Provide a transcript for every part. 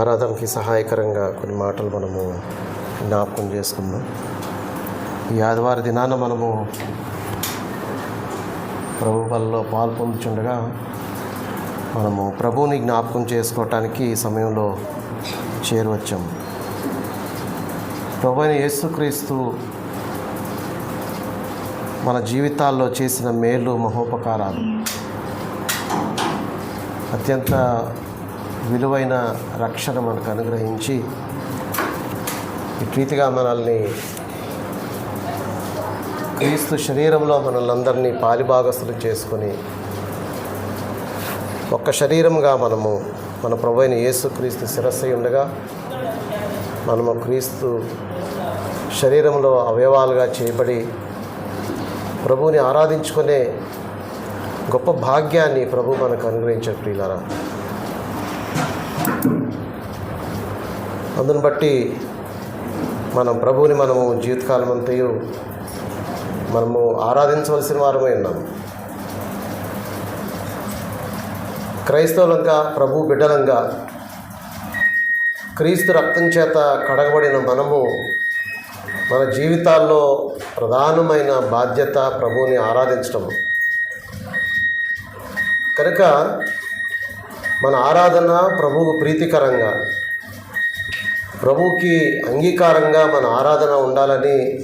ఆరాధనకి సహాయకరంగా కొన్ని మాటలు మనము జ్ఞాపకం చేసుకుందాం. ఈ ఆదివారి దినాన మనము ప్రభు బలలో పాలు పొందుచుండగా మనము ప్రభువుని జ్ఞాపకం చేసుకోవటానికి ఈ సమయంలో చేరువచ్చాము ప్రభు యేసుక్రీస్తు మన జీవితాల్లో చేసిన మేలు మహోపకారాలు. అత్యంత విలువైన రక్షణ మనకు అనుగ్రహించి ప్రీతిగా మనల్ని క్రీస్తు శరీరంలో మనల్ని అందరినీ పాలిభాగస్తులు చేసుకొని ఒక్క శరీరంగా మనము మన ప్రభు అయిన యేసుక్రీస్తు శిరస్సు ఉండగా మనము క్రీస్తు శరీరంలో అవయవాలుగా చేయబడి ప్రభువుని ఆరాధించుకునే గొప్ప భాగ్యాన్ని ప్రభు మనకు అనుగ్రహించారు ప్రియులరా. అందును బట్టి మనం ప్రభువుని మనము జీవితకాలం అంతయు మనము ఆరాధించవలసిన వారమై ఉన్నాము క్రైస్తవులంగా ప్రభు బిడ్డలంగా క్రీస్తు రక్తం చేత కడగబడిన మనము మన జీవితాల్లో ప్రధానమైన బాధ్యత ప్రభువుని ఆరాధించడం కనుక మన ఆరాధన ప్రభువు ప్రీతికరంగా ప్రభుకి అంగీకారంగా మన ఆరాధన ఉండాలని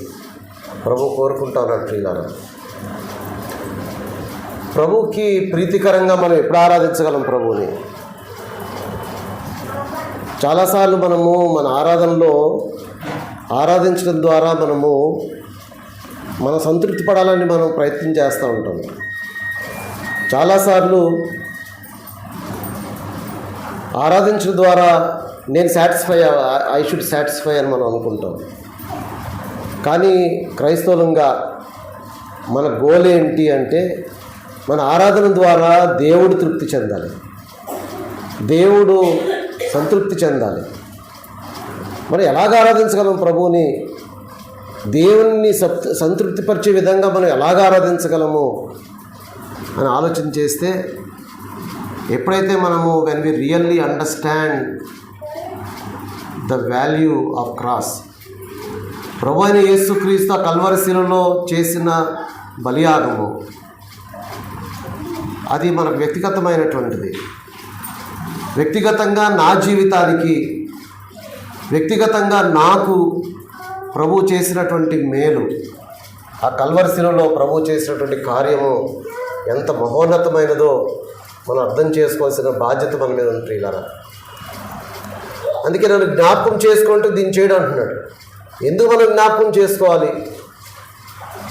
ప్రభు కోరుకుంటా ఉన్నాడు ప్రియులారా. ప్రభుకి ప్రీతికరంగా మనం ఎప్పుడు ఆరాధించగలం ప్రభువుని? చాలాసార్లు మనము మన ఆరాధనలో ఆరాధించడం ద్వారా మనము మన సంతృప్తి పడాలని మనం ప్రయత్నం చేస్తూ ఉంటాం. చాలాసార్లు ఆరాధించడం ద్వారా నేను సాటిస్ఫై ఐ షుడ్ సాటిస్ఫై అని మనం అనుకుంటాం. కానీ క్రైస్తవులంగా మన గోల్ ఏంటి అంటే మన ఆరాధన ద్వారా దేవుడు తృప్తి చెందాలి. దేవుడు సంతృప్తి చెందాలి. మనం ఎలాగ ఆరాధించగలం ప్రభువుని? దేవుణ్ణి సంతృప్తిపరిచే విధంగా మనం ఎలాగ ఆరాధించగలము? అని ఆలోచన చేస్తే ఎప్పుడైతే మనము when we really understand the value of cross. ప్రభు అయిన యేసుక్రీస్తు ఆ కల్వరశిలలో చేసిన బలియాగము. అది మనకు వ్యక్తిగతమైనటువంటిది. వ్యక్తిగతంగా నా జీవితానికి వ్యక్తిగతంగా నాకు ప్రభు చేసినటువంటి మేలు ఆ కల్వరశిలలో ప్రభు చేసినటువంటి కార్యము ఎంత మహోన్నతమైనదో మనం అర్థం చేసుకోవాల్సిన బాధ్యత మన మీద ఉంది అందుకే నన్ను జ్ఞాపకం చేసుకుంటూ దీన్ని చేయడం అంటున్నాడు. ఎందుకు మనం జ్ఞాపకం చేసుకోవాలి?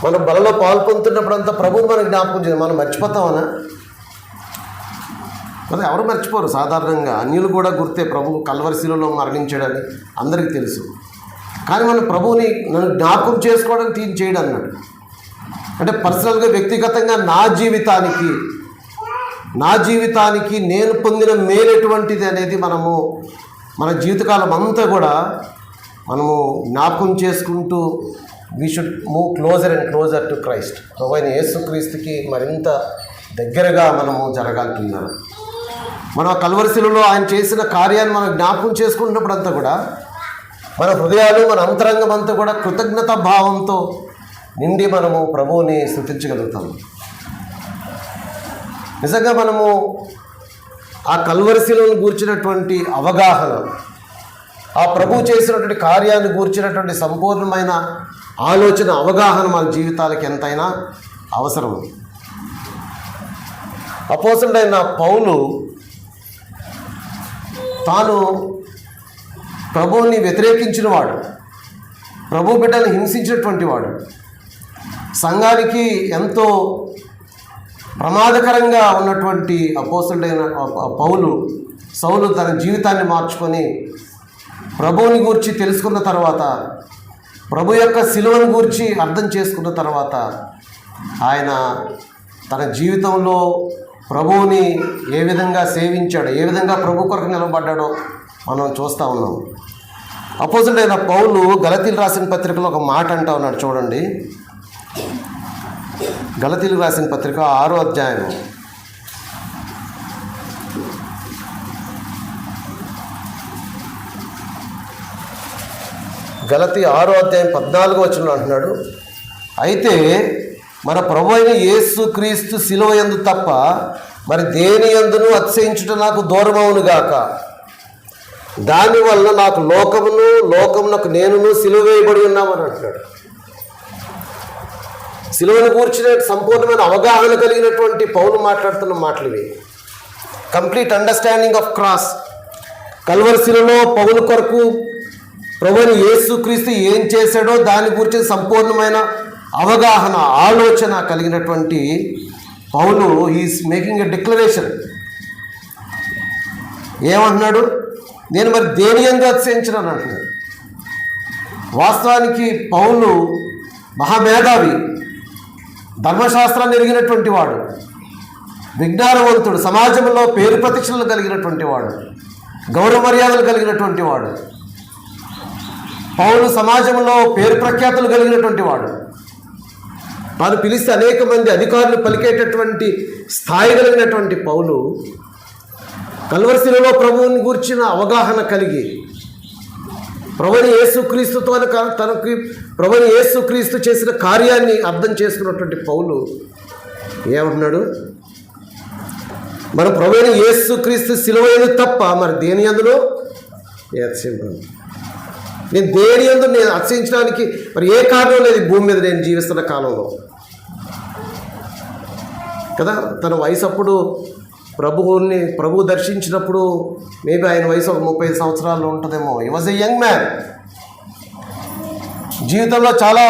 మనం బలలో పాల్పొందుతున్నప్పుడంతా ప్రభువు మనం జ్ఞాపకం చేయాలి మనం మర్చిపోతామనా? మరి ఎవరు మర్చిపోరు సాధారణంగా. అన్యులు కూడా గుర్తే ప్రభు కల్వరిశిలలో మరణించాడని అందరికీ తెలుసు. కానీ మనం ప్రభువుని నన్ను జ్ఞాపకం చేసుకోవడానికి తీన్ చేయడం అన్నాడు. అంటే పర్సనల్గా వ్యక్తిగతంగా నా జీవితానికి నా జీవితానికి నేను పొందిన మేలు ఎటువంటిది అనేది మనము మన జీవితకాలం అంతా కూడా మనము జ్ఞాపకం చేసుకుంటూ we should move closer and closer to Christ ప్రభు అయిన యేసుక్రీస్తుకి మరింత దగ్గరగా మనము జరగాలనుకున్నాను మనం ఆ కల్వరిశిలలో ఆయన చేసిన కార్యాన్ని మనం జ్ఞాపకం చేసుకుంటున్నప్పుడంతా కూడా మన హృదయాలు మన అంతరంగం అంతా కూడా కృతజ్ఞత భావంతో నిండి మనము ప్రభువుని స్థుతించగలుగుతాము నిజంగా మనము ఆ కల్వరిశిలను గూర్చినటువంటి అవగాహన ఆ ప్రభు చేసినటువంటి కార్యాన్ని గూర్చినటువంటి సంపూర్ణమైన ఆలోచన అవగాహన మన జీవితాలకి ఎంతైనా అవసరం. అపోసడైన పౌలు తాను ప్రభువుని వ్యతిరేకించిన వాడు ప్రభు బిడ్డను హింసించినటువంటి వాడు. సంఘానికి ఎంతో ప్రమాదకరంగా ఉన్నటువంటి అపోసుడైన పౌలు సౌలు తన జీవితాన్ని మార్చుకొని ప్రభువుని గూర్చి తెలుసుకున్న తర్వాత ప్రభు యొక్క సిలువను గూర్చి అర్థం చేసుకున్న తర్వాత ఆయన తన జీవితంలో ప్రభువుని ఏ విధంగా సేవించాడో ఏ విధంగా ప్రభు కొరకు నిలబడ్డాడో మనం చూస్తూ ఉన్నాం. అపోజిట్ పౌలు గలతీలు రాసిన పత్రికలో ఒక మాట అంటా ఉన్నాడు చూడండి. గలతీలు రాసిన పత్రిక ఆరో అధ్యాయం గలతి ఆరో అధ్యాయం పద్నాలుగో వచ్చిన అంటున్నాడు అయితే మన ప్రభు అయిన యేసు క్రీస్తు శిలువ ఎందు తప్ప మరి దేని ఎందును అతిశయించుట నాకు దూరమవునుగాక దానివల్ల నాకు లోకమును లోకమునకు నేనును సిలువ వేయబడి ఉన్నామని అంటున్నాడు. సిలువను కూర్చునే సంపూర్ణమైన అవగాహన కలిగినటువంటి పౌలు మాట్లాడుతున్న మాటలు ఇవి. కంప్లీట్ అండర్స్టాండింగ్ ఆఫ్ క్రాస్ కల్వరిశిలలో పౌలు కొరకు ప్రభుని యేసుక్రీస్తు ఏం చేశాడో దాని గురించి సంపూర్ణమైన అవగాహన ఆలోచన కలిగినటువంటి Paulu is making a declaration ఏమంటున్నాడు? నేను మరి దేని ఎందు అతిశయించినాను అంటున్నాడు? వాస్తవానికి పౌలు మహామేధావి. ధర్మశాస్త్రాన్ని ఎరిగినటువంటి వాడు విజ్ఞానవంతుడు సమాజంలో పేరు ప్రతిష్టలు కలిగినటువంటి వాడు గౌరవ మర్యాదలు కలిగినటువంటి వాడు పౌలు సమాజంలో పేరు ప్రఖ్యాతులు కలిగినటువంటి వాడు. తాను పిలిస్తే అనేక మంది అధికారులు పలికేటటువంటి స్థాయి కలిగినటువంటి పౌలు కల్వరిశిలలో ప్రభువుని గూర్చిన అవగాహన కలిగి ప్రభుని యేసుక్రీస్తుతో తనకి ప్రభుని యేసుక్రీస్తు చేసిన కార్యాన్ని అర్థం చేసుకున్నటువంటి పౌలు ఏమంటున్నాడు? మన ప్రభుని యేసుక్రీస్తు సిలువైన తప్ప మరి దేని అందులో? అతిశయింపను. నేను దేని అందు నేను అతిశయించడానికి మరి ఏ కారణం లేదు భూమి మీద నేను జీవిస్తున్న కాలంలో. కదా? తన వయసు అప్పుడు ప్రభువుని ప్రభు దర్శించినప్పుడు మేబీ ఆయన వయసు ఒక ముప్పై సంవత్సరాలు ఉంటుందేమో. ఈ వాజ్ ఎ యంగ్ మ్యాన్ జీవితంలో చాలా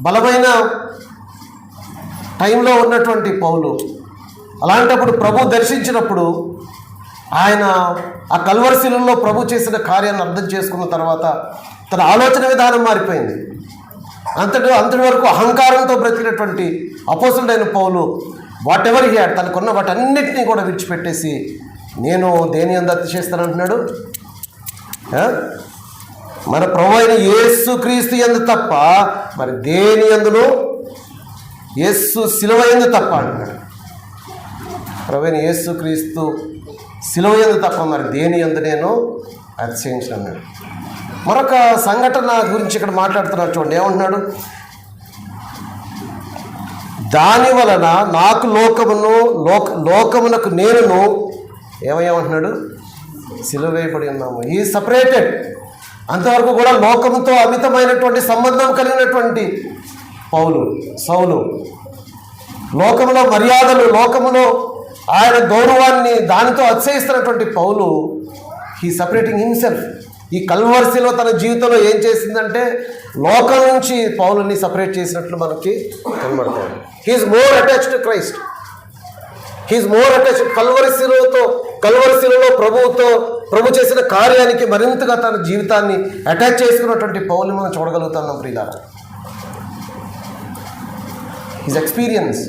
బలమైన టైంలో ఉన్నటువంటి పౌలు. అలాంటప్పుడు ప్రభు దర్శించినప్పుడు ఆయన ఆ కల్వరశీలంలో ప్రభు చేసిన కార్యాన్ని అర్థం చేసుకున్న తర్వాత తన ఆలోచన విధానం మారిపోయింది. అంతటి అంతటి వరకు అహంకారంతో బ్రతికినటువంటి అపోసుడైన పౌలు వాట్ ఎవర్ హ్యాడ్ తనకున్న వాటన్నిటినీ కూడా విడిచిపెట్టేసి నేను దేని అందు అతిశేస్తానంటున్నాడు అంటున్నాడు మన ప్రభు అయిన యేసు క్రీస్తు ఎందు తప్ప మరి దేని ఎందును యేసు శిలువ ఎందు తప్ప అంటున్నాడు. ప్రభు యేసు క్రీస్తు శిలువ ఎందు తప్ప మరి దేని ఎందు నేను అతిశయించిన మరొక సంఘటన గురించి ఇక్కడ మాట్లాడుతున్నాడు చూడండి. ఏమంటున్నాడు? దాని వలన నాకు లోకమును లోక లోకమునకు నేనును ఏమయ్యామంటున్నాడు? సిలువ వేయబడి ఉన్నాము. ఈ సపరేటెడ్ అంతవరకు కూడా లోకముతో అమితమైనటువంటి సంబంధం కలిగినటువంటి పౌలు సౌలు. లోకములో మర్యాదలు లోకములో ఆయన గౌరవాన్ని దానితో అతిశయిస్తున్నటువంటి పౌలు హీ సపరేటింగ్ హిమ్సెల్ఫ్ ఈ కల్వర్సీలో తన జీవితంలో ఏం చేసిందంటే లోకం నుంచి పౌలని సపరేట్ చేసినట్లు మనకి కనబడుతుంది. He is more attached to Christ he is more attached కల్వరిశిలతో కల్వరిశిలలో ప్రభువుతో ప్రభు చేసిన కార్యానికి మరింతగా తన జీవితాన్ని అటాచ్ చేసుకున్నటువంటి పౌల్ని మనం చూడగలుగుతాం ప్రియులారా. హిజ్ ఎక్స్పీరియన్స్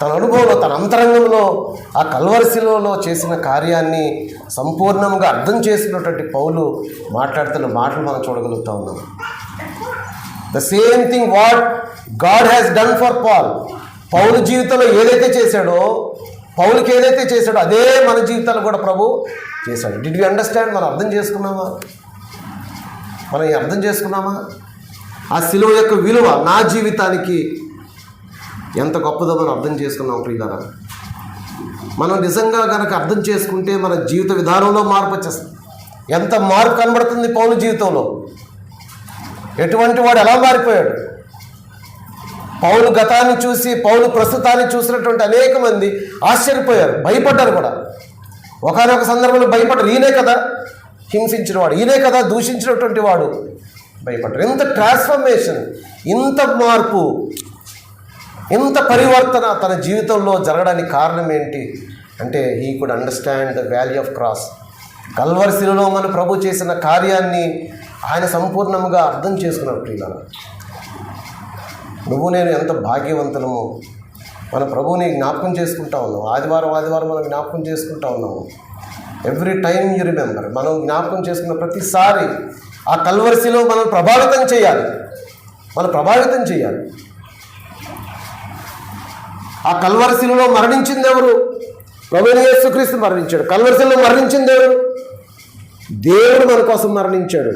తన అనుభవంలో తన అంతరంగంలో ఆ కల్వరిశిలలో చేసిన కార్యాన్ని సంపూర్ణంగా అర్థం చేసుకున్నటువంటి పౌలు మాట్లాడుతున్న మాటలు మనం చూడగలుగుతా ఉన్నాం. The same thing what God has done for Paul Paulu జీవితంలో ఏదైతే చేశాడో పౌలకి ఏదైతే చేశాడో అదే మన జీవితాలు కూడా ప్రభు చేశాడు. డిడ్ వి అండర్స్టాండ్ మనం అర్థం చేసుకున్నామా? మనం అర్థం చేసుకున్నామా? ఆ సిలువ యొక్క విలువ నా జీవితానికి ఎంత గొప్పదో మనం అర్థం చేసుకున్నాం ప్రియులారా? మనం నిజంగా కనుక అర్థం చేసుకుంటే మన జీవిత విధానంలో మార్పు వచ్చేస్తుంది. ఎంత మార్పు కనబడుతుంది పౌలు జీవితంలో? ఎటువంటి వాడు ఎలా మారిపోయాడు? పౌలు గతాన్ని చూసి పౌలు ప్రస్తుతాన్ని చూసినటువంటి అనేక మంది ఆశ్చర్యపోయారు భయపడ్డారు కూడా. ఒకనొక సందర్భంలో భయపడ్డారు. ఈయనే కదా హింసించిన వాడు ఈయనే కదా దూషించినటువంటి వాడు. భయపడ్డారు. ఇంత ట్రాన్స్ఫర్మేషన్ ఇంత మార్పు. ఇంత పరివర్తన తన జీవితంలో జరగడానికి కారణం ఏంటి? అంటే he could understand the value of cross కల్వర్శిలలో మన ప్రభు చేసిన కార్యాన్ని ఆయన సంపూర్ణంగా అర్థం చేసుకున్నాడు ప్రియుల నువ్వు నేను ఎంత భాగ్యవంతులము? మన ప్రభువుని జ్ఞాపకం చేసుకుంటా ఉన్నాం ఆదివారం ఆదివారం మనం జ్ఞాపకం చేసుకుంటా ఉన్నాము. ఎవ్రీ టైం యూ రిమెంబర్ మనం జ్ఞాపకం చేసుకున్న ప్రతిసారి ఆ కల్వర్సిలో మనం ప్రభావితం చేయాలి. మనం ప్రభావితం చేయాలి. ఆ కల్వరశిలలో మరణించింది ఎవరు ప్రభుని యేసుక్రీస్తు మరణించాడు. కల్వరశిలో మరణించింది ఎవరు దేవుడు మన కోసం మరణించాడు.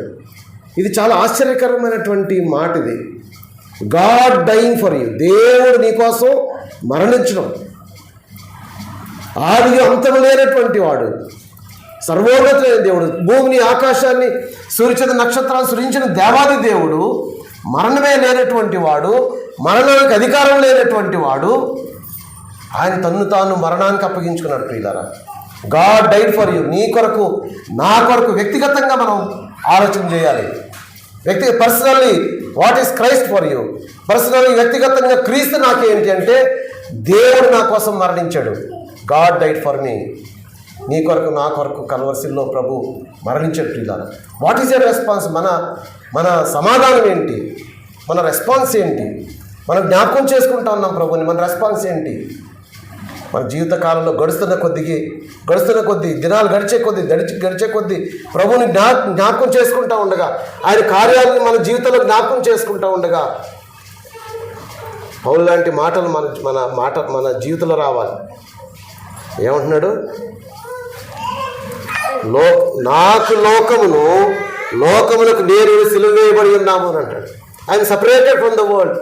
ఇది చాలా ఆశ్చర్యకరమైనటువంటి మాట ఇది. God dying for you. దేవుడు నీకోసం మరణించడం. ఆది అంతం లేనటువంటి వాడు. సర్వోన్నతులైన దేవుడు. భూమిని ఆకాశాన్ని సూర్యచంద్ర నక్షత్రాలు సృజించిన దేవాది దేవుడు మరణమే లేనటువంటి వాడు మరణానికి అధికారం లేనటువంటి వాడు ఆయన తన్ను తాను మరణానికి అప్పగించుకున్నాడు ప్రియులారా. గాడ్ డైడ్ ఫర్ యూ నీ కొరకు నా కొరకు వ్యక్తిగతంగా మనం ఆలోచన చేయాలి. వ్యక్తి personally what is Christ for you personally వ్యక్తిగతంగా క్రీస్తు నాకేంటి అంటే దేవుడు నా కోసం మరణించాడు. గాడ్ డైట్ ఫర్ మీ నీ కొరకు నా కొరకు కన్వర్సిల్లో ప్రభు మరణించాడు ప్రియులారా. వాట్ ఈస్ యర్ రెస్పాన్స్ మన మన సమాధానం ఏంటి? మన రెస్పాన్స్ ఏంటి? మనం జ్ఞాపకం చేసుకుంటా ఉన్నాం ప్రభుని మన రెస్పాన్స్ ఏంటి? మన జీవితకాలంలో గడుస్తున్న కొద్దికి గడుస్తున్న కొద్ది దినాలు గడిచే కొద్ది గడిచి గడిచే కొద్ది ప్రభుని జ్ఞా జ్ఞాపకం చేసుకుంటూ ఉండగా ఆయన కార్యాలను మన జీవితంలో జ్ఞాపకం చేసుకుంటా ఉండగా పౌలు లాంటి మాటలు మన మన మాట మన జీవితంలో రావాలి. ఏమంటున్నాడు? లో నాకు లోకమును లోకమునకు నేను సిలువేయబడి ఉన్నాము అని అంటాడు. ఆయన సపరేటెడ్ ఫ్రమ్ ద వరల్డ్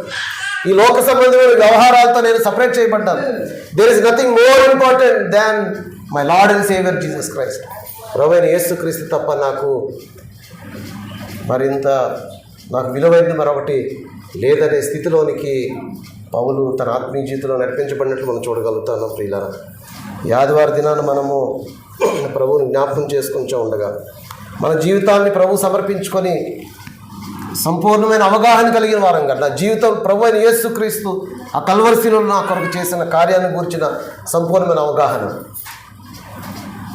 ఈ లోక సంబంధమైన వ్యవహారాలతో నేను separate చేయబడ్డాను. There is nothing more important than my Lord and saviour Jesus Christ ప్రవైన Yesu క్రీస్తు తప్ప నాకు మరింత నాకు విలువైనది మరొకటి లేదనే స్థితిలోనికి పౌలు తన ఆత్మీయ జీవితంలో నడిపించబడినట్లు మనం చూడగలుగుతున్నాం ప్రియుల ఈ దినాన్ని దినాన మనము ప్రభువుని జ్ఞాపకం చేసుకుంటూ ఉండగా మన జీవితాన్ని ప్రభు సమర్పించుకొని సంపూర్ణమైన అవగాహన కలిగిన వారం నా జీవితం ప్రభు అయిన యేసుక్రీస్తు ఆ కల్వరిశిలో నా కొరకు చేసిన కార్యాన్ని గురించిన సంపూర్ణమైన అవగాహన.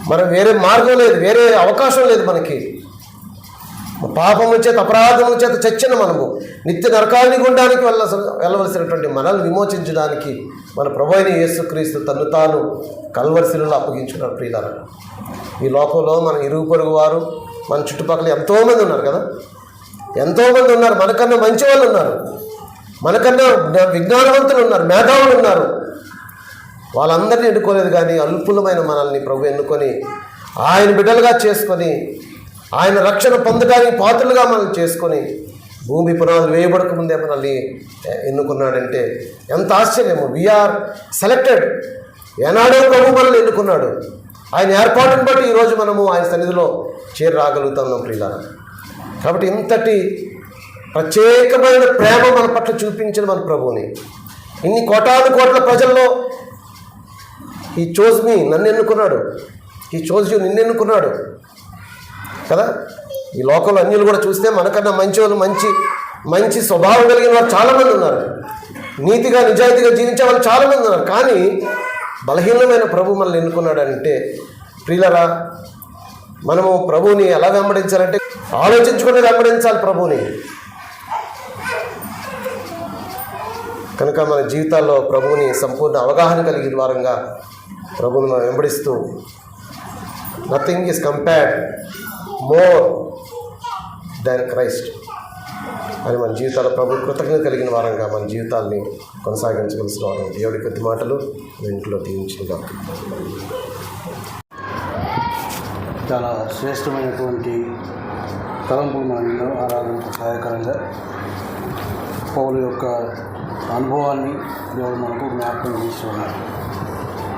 మనం వేరే మార్గం లేదు వేరే అవకాశం లేదు మనకి. పాపముల చేత అపరాధముల చేత చచ్చిన మనము నిత్య నరకాన్ని గుండానికి వెళ్ళ వెళ్ళవలసినటువంటి మనల్ని విమోచించడానికి మన ప్రభు అయిన యేసుక్రీస్తు తను తాను కల్వరిశిలలో అప్పగించుకున్నారు ప్రియులారా. ఈ లోకంలో మన ఇరుగు పొరుగు వారు మన చుట్టుపక్కల ఎంతోమంది ఉన్నారు కదా. ఎంతోమంది ఉన్నారు. మనకన్నా మంచి వాళ్ళు ఉన్నారు. మనకన్నా విజ్ఞానవంతులు ఉన్నారు. మేధావులు ఉన్నారు. వాళ్ళందరినీ ఎన్నుకోలేదు కానీ అల్పులమైన మనల్ని ప్రభు ఎన్నుకొని ఆయన బిడ్డలుగా చేసుకొని ఆయన రక్షణ పొందడానికి పాత్రలుగా మనం చేసుకొని భూమి పునాదులు వేయబడక ముందే మనల్ని ఎన్నుకున్నాడంటే ఎంత ఆశ్చర్యము. వీఆర్ సెలెక్టెడ్ ఏనాడో ప్రభు మనల్ని ఎన్నుకున్నాడు. ఆయన ఏర్పాటును బట్టి ఈరోజు మనము ఆయన సన్నిధిలో చేరి రాగలుగుతాం ప్రియులారా. కాబట్టి ఇంతటి ప్రత్యేకమైన ప్రేమ మన పట్ల చూపించిన మన ప్రభువుని. ఇన్ని కోటాను కోట్ల ప్రజల్లో ఈ చోజ్ మీ నన్ను ఎన్నుకున్నాడు. ఈ చోజ్ యూ నిన్ను ఎన్నుకున్నాడు. కదా? ఈ లోకంలో అన్యులు కూడా చూస్తే మనకన్నా మంచి వాళ్ళు మంచి మంచి స్వభావం కలిగిన వారు చాలామంది ఉన్నారు. నీతిగా నిజాయితీగా జీవించే వాళ్ళు చాలామంది ఉన్నారు. కానీ బలహీనమైన ప్రభు మనల్ని ఎన్నుకున్నాడు అంటే ప్రియులరా మనము ప్రభువుని ఎలా వెంబడించాలంటే ఆలోచించుకుని వెంబడించాలి ప్రభువుని. కనుక మన జీవితాల్లో ప్రభువుని సంపూర్ణ అవగాహన కలిగిన వారంగా ప్రభువుని మనం వెంబడిస్తూ nothing is compared more than Christ అని మన జీవితాల ప్రభు కృతజ్ఞత కలిగిన వారంగా మన జీవితాల్ని కొనసాగించవలసిన వారం దేవుడి కొద్ది మాటలు ఇంట్లో దీవించుగా చాలా శ్రేష్టమైనటువంటి తలంపులు మన ఆరాధనకు సహాయకరంగా పౌలు యొక్క అనుభవాన్ని దేవుడు మనకు జ్ఞాపకం చేస్తున్నారు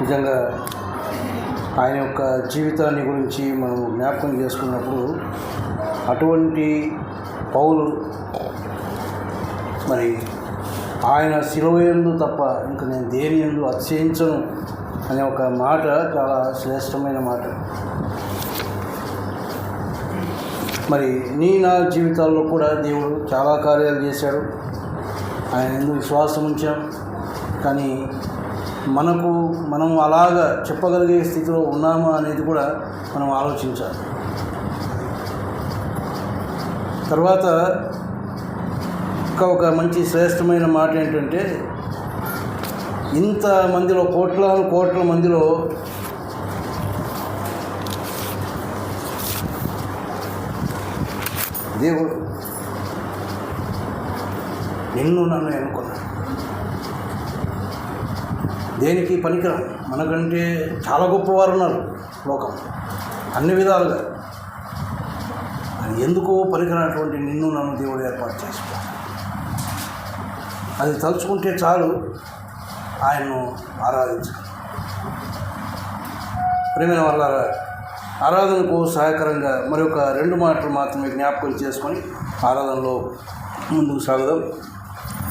నిజంగా ఆయన యొక్క జీవితాన్ని గురించి మనం జ్ఞాపకం చేసుకున్నప్పుడు అటువంటి పౌలు మరి ఆయన సిలువయందు తప్ప ఇంక నేను దేని ఎందు అతిశయించను అనే ఒక మాట చాలా శ్రేష్టమైన మాట. మరి నీ నా జీవితాల్లో కూడా దేవుడు చాలా కార్యాలు చేశాడు. ఆయన ఎందుకు విశ్వాసం ఉంచాం కానీ మనకు మనం అలాగా చెప్పగలిగే స్థితిలో ఉన్నామా అనేది కూడా మనం ఆలోచించాలి. తర్వాత ఇంకా ఒక మంచి శ్రేష్టమైన మాట ఏంటంటే ఇంత మందిలో కోట్ల కోట్ల మందిలో దేవుడు నిన్ను నన్ను ఎన్నుకున్నాడు దేనికి పనికిరం మనకంటే చాలా గొప్పవారు ఉన్నారు లోకం. అన్ని విధాలుగా. అది ఎందుకో పనికిరానటువంటి నిన్ను నన్ను దేవుడు ఏర్పాటు చేసుకో అది తలుచుకుంటే చాలు ఆయన్ను ఆరాధించగలం ప్రేమైన వాళ్ళ ఆరాధనకు సహాయకరంగా మరి ఒక రెండు మాటలు మాత్రమే జ్ఞాపకం చేసుకొని ఆరాధనలో ముందుకు సాగుదాం.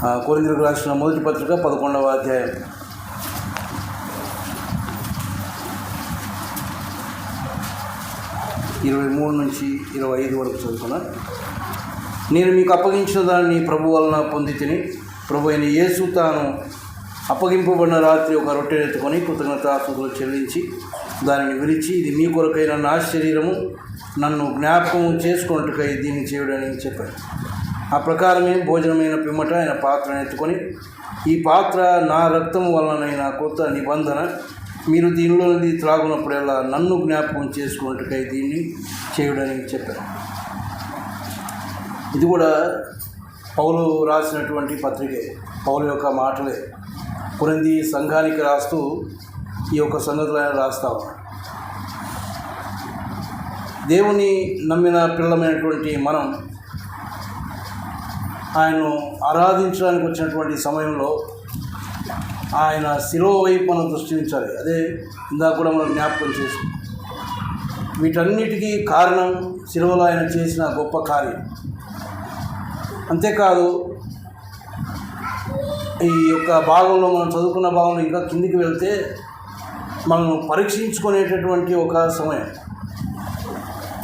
ఆ, రాసిన మొదటి పత్రిక పదకొండవ అధ్యాయం. ఇరవై మూడు నుంచి ఇరవై ఐదు వరకు చదువుకున్నాను నేను మీకు అప్పగించిన దాన్ని ప్రభు వలన పొంది తిని ప్రభు అయిన యేసు తాను అప్పగింపబడిన రాత్రి ఒక రొట్టె ఎత్తుకొని కృతజ్ఞతాస్తుతులు చెల్లించి దానిని విరిచి ఇది మీ కొరకైన నా శరీరము నన్ను జ్ఞాపకం చేసుకున్నట్టుకై దీన్ని చేయడని చెప్పాడు. ఆ ప్రకారమే భోజనమైన పిమ్మట ఆయన పాత్రను ఎత్తుకొని ఈ పాత్ర నా రక్తం వలనైన కొత్త నిబంధన మీరు దీనిలోనిది త్రాగునప్పుడల్లా నన్ను జ్ఞాపకం చేసుకున్నట్టుకై దీన్ని చేయడానికి చెప్పారు ఇది కూడా పౌలు రాసినటువంటి పత్రికే పౌలు యొక్క మాటలే. పురంది సంఘానికి రాస్తూ ఈ యొక్క సంగతులు ఆయన రాస్తా దేవుని నమ్మిన పిల్లమైనటువంటి మనం ఆయన్ను ఆరాధించడానికి వచ్చినటువంటి సమయంలో ఆయన శిలో వైపు మనం దృష్టి ఉంచాలి. అదే ఇందాక కూడా మనం జ్ఞాపకం చేసి వీటన్నిటికీ కారణం శిలువలో ఆయన చేసిన గొప్ప కార్యం. అంతేకాదు ఈ యొక్క భాగంలో మనం చదువుకున్న భాగంలో ఇంకా కిందికి వెళ్తే మనం పరీక్షించుకునేటటువంటి ఒక సమయం.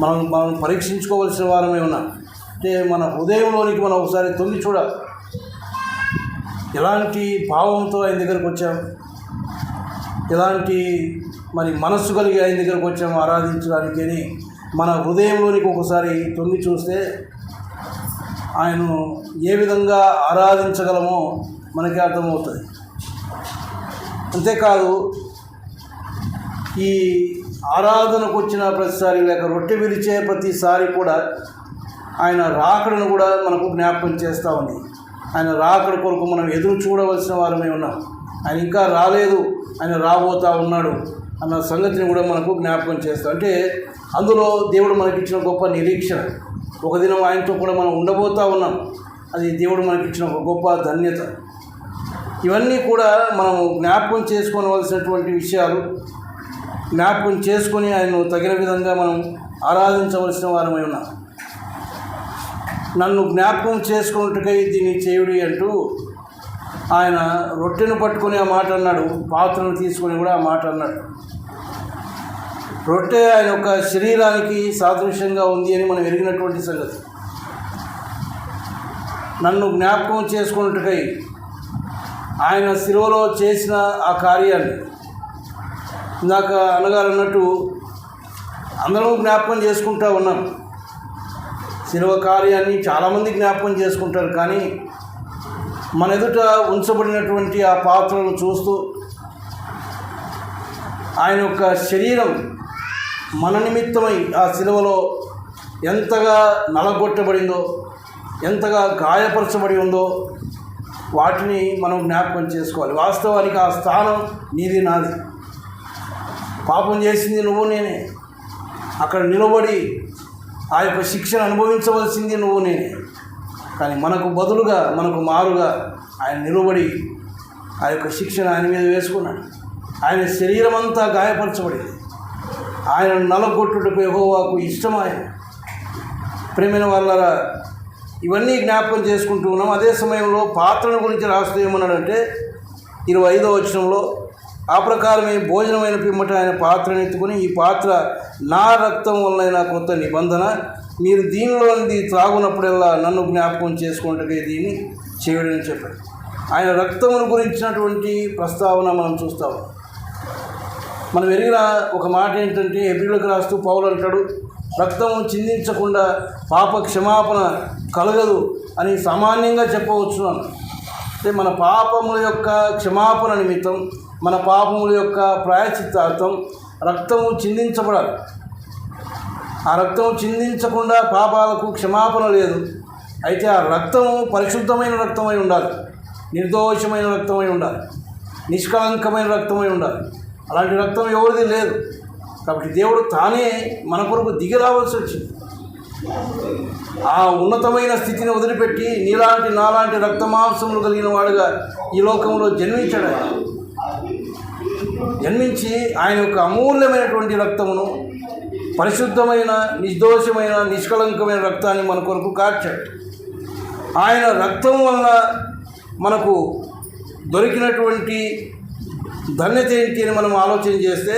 మనం మనం పరీక్షించుకోవలసిన వారమే ఉన్నాం. అంటే మన హృదయంలోనికి మనం ఒకసారి తొంగి చూడాలి ఎలాంటి భావంతో ఆయన దగ్గరకు వచ్చాం? ఎలాంటి మరి మనస్సు కలిగి ఆయన దగ్గరకు వచ్చాము ఆరాధించడానికి అని మన హృదయంలోనికి ఒకసారి తొంగి చూస్తే ఆయనను ఏ విధంగా ఆరాధించగలమో మనకి అర్థమవుతుంది. అంతేకాదు ఈ ఆరాధనకు వచ్చిన ప్రతిసారి లేక రొట్టె విరిచే ప్రతిసారి కూడా ఆయన రాకడను కూడా మనకు జ్ఞాపకం చేస్తూ ఉంది. ఆయన రాకడ కొరకు మనం ఎదురు చూడవలసిన వారమే ఉన్నాం. ఆయన ఇంకా రాలేదు ఆయన రాబోతా ఉన్నాడు అన్న సంగతిని కూడా మనకు జ్ఞాపకం చేస్తాం. అంటే అందులో దేవుడు మనకిచ్చిన గొప్ప నిరీక్షణ. ఒక దినం ఆయనతో కూడా మనం ఉండబోతూ ఉన్నాం. అది దేవుడు మనకి ఇచ్చిన ఒక గొప్ప ధన్యత. ఇవన్నీ కూడా మనం జ్ఞాపకం చేసుకోవలసినటువంటి విషయాలు. జ్ఞాపకం చేసుకొని ఆయన తగిన విధంగా మనం ఆరాధించవలసిన వారమై ఉన్నాం. నన్ను జ్ఞాపకం చేసుకున్నట్టుకై దీన్ని చేయుడి అంటూ ఆయన రొట్టెను పట్టుకొని ఆ మాట అన్నాడు. పాత్రను తీసుకొని కూడా ఆ మాట అన్నాడు. రొట్టె ఆయన యొక్క శరీరానికి సాదృశ్యంగా ఉంది అని మనం ఎరిగినటువంటి సంగతి. నన్ను జ్ఞాపకం చేసుకున్నట్టుకై ఆయన శిలువలో చేసిన ఆ కార్యాన్ని ఇందాక అన్నగారు అందరం జ్ఞాపకం చేసుకుంటూ ఉన్నాం. శిలువ కార్యాన్ని చాలామంది జ్ఞాపకం చేసుకుంటారు కానీ మన ఎదుట ఉంచబడినటువంటి ఆ పాత్రను చూస్తూ ఆయన యొక్క శరీరం మన నిమిత్తమై ఆ సిలువలో ఎంతగా నలగొట్టబడిందో ఎంతగా గాయపరచబడి ఉందో వాటిని మనం జ్ఞాపకం చేసుకోవాలి. వాస్తవానికి ఆ స్థానం నీది నాది. పాపం చేసింది నువ్వు నేనే. అక్కడ నిలబడి ఆ యొక్క శిక్షను అనుభవించవలసింది నువ్వు నేనే. కానీ మనకు బదులుగా మనకు మారుగా ఆయన నిలబడి ఆ యొక్క శిక్షను ఆయన మీద వేసుకున్నాడు. ఆయన శరీరం అంతా గాయపరచబడింది. ఆయన నలగొట్టుటకు యహోవాకు ఇష్టం ఆయన ప్రేమైన వాళ్ళ ఇవన్నీ జ్ఞాపకం చేసుకుంటూ ఉన్నాం. అదే సమయంలో పాత్రను గురించి రాస్తూ ఏమన్నాడంటే ఇరవై ఐదో వచనంలో ఆ ప్రకారమే భోజనమైన పిమ్మట ఆయన పాత్రను ఎత్తుకుని ఈ పాత్ర నా రక్తం వలన కొత్త నిబంధన మీరు దీనిలోనిది త్రాగునప్పుడల్లా నన్ను జ్ఞాపకం చేసుకుంటే దీన్ని చేయడని చెప్పాడు. ఆయన రక్తమును గురించినటువంటి ప్రస్తావన మనం చూస్తాం. మనం ఎరిగిన ఒక మాట ఏంటంటే ఎబ్రిలకు రాస్తూ పౌలు అంటాడు రక్తము చిందించకుండా పాప క్షమాపణ కలగదు అని సామాన్యంగా చెప్పవచ్చు అంటే మన పాపముల యొక్క క్షమాపణ నిమిత్తం మన పాపముల యొక్క ప్రాయచిత్తార్థం రక్తము చిందించబడాలి. ఆ రక్తం చిందించకుండా పాపాలకు క్షమాపణ లేదు. అయితే ఆ రక్తము పరిశుద్ధమైన రక్తమై ఉండాలి. నిర్దోషమైన రక్తమై ఉండాలి. నిష్కలంకమైన రక్తమై ఉండాలి. అలాంటి రక్తం ఎవరిది లేదు. కాబట్టి దేవుడు తానే మన కొరకు దిగి రావాల్సి వచ్చింది. ఆ ఉన్నతమైన స్థితిని వదిలిపెట్టి నీలాంటి నాలాంటి రక్తమాంసములు కలిగిన వాడుగా ఈ లోకంలో జన్మించాడు ఆయన. జన్మించి ఆయన యొక్క అమూల్యమైనటువంటి రక్తమును పరిశుద్ధమైన నిర్దోషమైన నిష్కళంకమైన రక్తాన్ని మన కొరకు కార్చాడు. ఆయన రక్తం వల్ల మనకు దొరికినటువంటి ధన్యత ఏంటి అని మనం ఆలోచన చేస్తే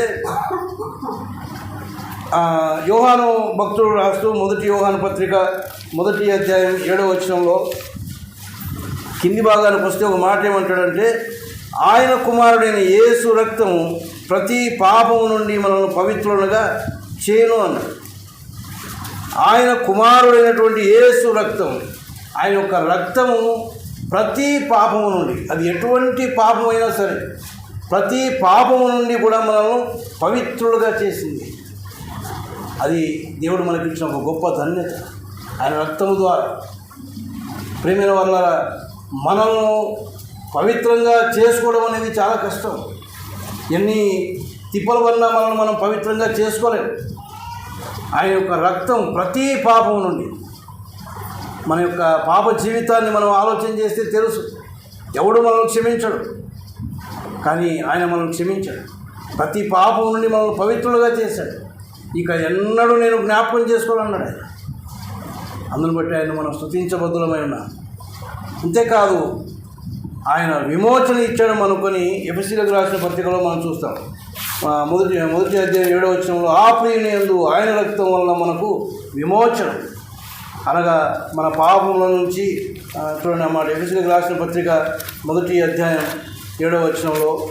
యోహాను భక్తుడు రాస్తూ మొదటి యోహాను పత్రిక మొదటి అధ్యాయం ఏడవ వచనంలో కింది భాగానికి వస్తే ఒక మాట ఏమంటాడంటే ఆయన కుమారుడైన యేసు రక్తము ప్రతి పాపము నుండి మనల్ని పవిత్రులుగా చేయను అన్నాడు. ఆయన కుమారుడైనటువంటి యేసు రక్తం ఆయన యొక్క రక్తము ప్రతి పాపము నుండి అది ఎటువంటి పాపమైనా సరే ప్రతి పాపము నుండి కూడా మనల్ని పవిత్రులుగా చేసింది. అది దేవుడు మనకి ఇచ్చిన ఒక గొప్ప ధన్యత. ఆయన రక్తము ద్వారా. ప్రేమైన వల్ల మనల్ని పవిత్రంగా చేసుకోవడం అనేది చాలా కష్టం. ఎన్ని తిప్పల వల్ల మనల్ని మనం పవిత్రంగా చేసుకోలేము ఆయన యొక్క రక్తం ప్రతి పాపం నుండి. మన యొక్క పాప జీవితాన్ని మనం ఆలోచన చేస్తే తెలుసు. ఎవడు మనల్ని క్షమించడు. కానీ ఆయన మనం క్షమించాడు. ప్రతి పాపం నుండి మనల్ని పవిత్రులుగా చేశాడు. ఇక ఎన్నడూ నేను జ్ఞాపకం చేసుకోవాలన్నాడు ఆయన. అందును బట్టి ఆయన మనం స్థుతించబద్దులమై ఉన్నాం. అంతేకాదు ఆయన విమోచన ఇచ్చాడు అనుకొని ఎఫ్ఎస్సీలకు రాసిన పత్రికలో మనం చూస్తాం. మొదటి మొదటి అధ్యాయం ఏడవ వచనంలో ఆ ప్రియుని ఎందు ఆయన రక్తం వలన మనకు విమోచన. అనగా మన పాపముల నుంచి చూడండి అన్నమాట ఎఫ్ఎస్సీలకు రాసిన పత్రిక మొదటి అధ్యాయం ఏడవ వచనంలో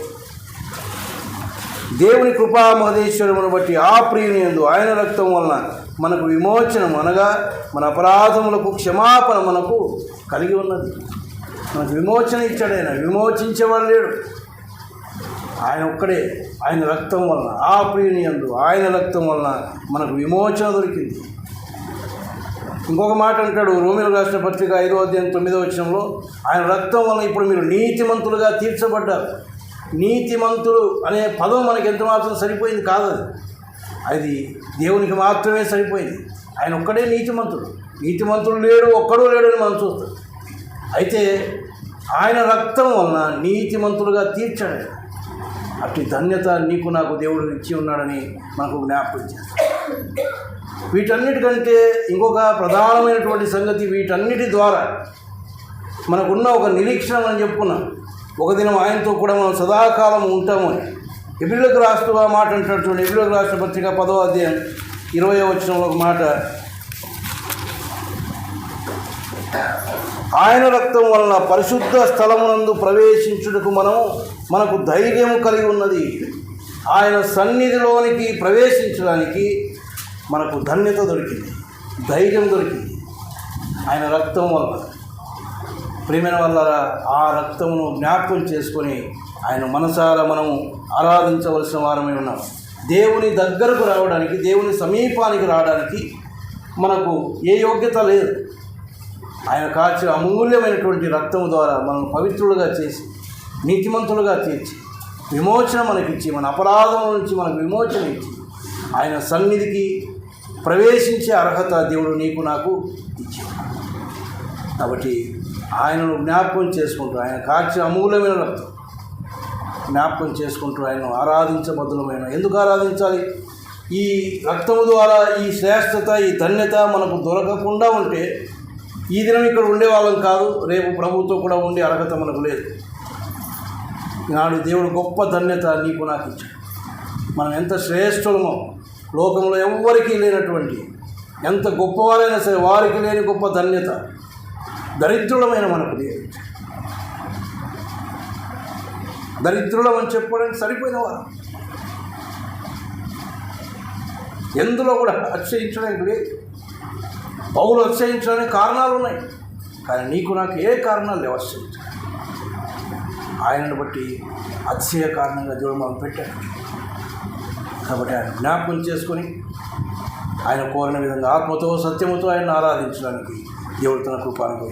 దేవుని కృపా మహదేశ్వరమును బట్టి ఆ ప్రియుని యందు ఆయన రక్తం వలన మనకు విమోచనం అనగా మన అపరాధములకు క్షమాపణ మనకు కలిగి ఉన్నది. మనకు విమోచన ఇచ్చాడు ఆయన విమోచించేవాడు లేడు. ఆయన ఒక్కడే ఆయన రక్తం వలన ఆ ప్రియుని యందు ఆయన రక్తం వలన మనకు విమోచన దొరికింది. ఇంకొక మాట అంటాడు రోమిలు రాసిన పత్రిక ఐదో అధ్యాయం తొమ్మిదో వచనంలో ఆయన రక్తం వలన ఇప్పుడు మీరు నీతిమంతులుగా తీర్చబడ్డారు. నీతిమంతులు అనే పదం మనకి ఎంత మాత్రం సరిపోయింది కాదు అది అది దేవునికి మాత్రమే సరిపోయింది. ఆయన ఒక్కడే నీతిమంతుడు. నీతిమంతుడు లేడు ఒక్కడూ లేడు అని మనం చూస్తాం. అయితే ఆయన రక్తం వలన నీతిమంతులుగా తీర్చాడు. ఆయన. అట్టి ధన్యత నీకు నాకు దేవుడు ఇచ్చి ఉన్నాడని మనకు జ్ఞాపకం చేస్తాడు. వీటన్నిటికంటే ఇంకొక ప్రధానమైనటువంటి సంగతి వీటన్నిటి ద్వారా మనకున్న ఒక నిరీక్షణ అని చెప్పుకున్నాం. ఒక దినం ఆయనతో కూడా మనం సదాకాలం ఉంటాము అని. ఎబిలకు రాష్ట్ర మాట అంటాడు చూడండి. ఎబిలకు రాష్ట్ర పత్రిక పదో అధ్యాయం ఇరవై వచ్చిన ఒక మాట. ఆయన రక్తం వలన పరిశుద్ధ స్థలమునందు ప్రవేశించుటకు మనం మనకు ధైర్యం కలిగి ఉన్నది. ఆయన సన్నిధిలోనికి ప్రవేశించడానికి మనకు ధన్యత దొరికింది ధైర్యం దొరికింది. ఆయన రక్తం వల్ల ప్రేమైన వల్ల ఆ రక్తమును జ్ఞాపకం చేసుకొని ఆయన మనసారా మనం ఆరాధించవలసిన వారమే ఉన్నాం. దేవుని దగ్గరకు రావడానికి దేవుని సమీపానికి రావడానికి మనకు ఏ యోగ్యత లేదు. ఆయన కాచిన అమూల్యమైనటువంటి రక్తము ద్వారా మనం పవిత్రులుగా చేసి నీతిమంతులుగా తీర్చి విమోచన మనకిచ్చి మన అపరాధం నుంచి మనకు విమోచన ఇచ్చి ఆయన సన్నిధికి ప్రవేశించే అర్హత దేవుడు నీకు నాకు ఇచ్చాడు. కాబట్టి ఆయనను జ్ఞాపకం చేసుకుంటూ ఆయన కాచి అమూలమైన రక్తం జ్ఞాపకం చేసుకుంటూ ఆయన ఆరాధించబద్దులమైన ఎందుకు ఆరాధించాలి? ఈ రక్తము ద్వారా ఈ శ్రేష్టత ఈ ధన్యత మనకు దొరకకుండా ఉంటే ఈ దినం ఇక్కడ ఉండేవాళ్ళం కాదు రేపు ప్రభుత్వం కూడా ఉండే అర్హత మనకు లేదు. నాడు దేవుడు గొప్ప ధన్యత నీకు నాకు ఇచ్చాడు. మనం ఎంత శ్రేష్ఠులమో లోకంలో ఎవరికీ లేనటువంటి ఎంత గొప్పవారైనా సరే వారికి లేని గొప్ప ధన్యత దరిద్రులమైన మనకు లేదు. దరిద్రులం అని చెప్పడానికి సరిపోయిన వారు. ఎందులో కూడా అతిశయించడానికి లేదు. పౌలు అతిశయించడానికి కారణాలు ఉన్నాయి. కానీ నీకు నాకు ఏ కారణాలు లేవు అతిశయించడానికి. ఆయనను బట్టి అతిశయ కారణంగా దేవుడు మనం పెట్టాడు. కాబట్టి ఆయన జ్ఞాపకం చేసుకొని ఆయన కోరిన విధంగా ఆత్మతో సత్యముతో ఆయన ఆరాధించడానికి దేవుడు తన కృపాను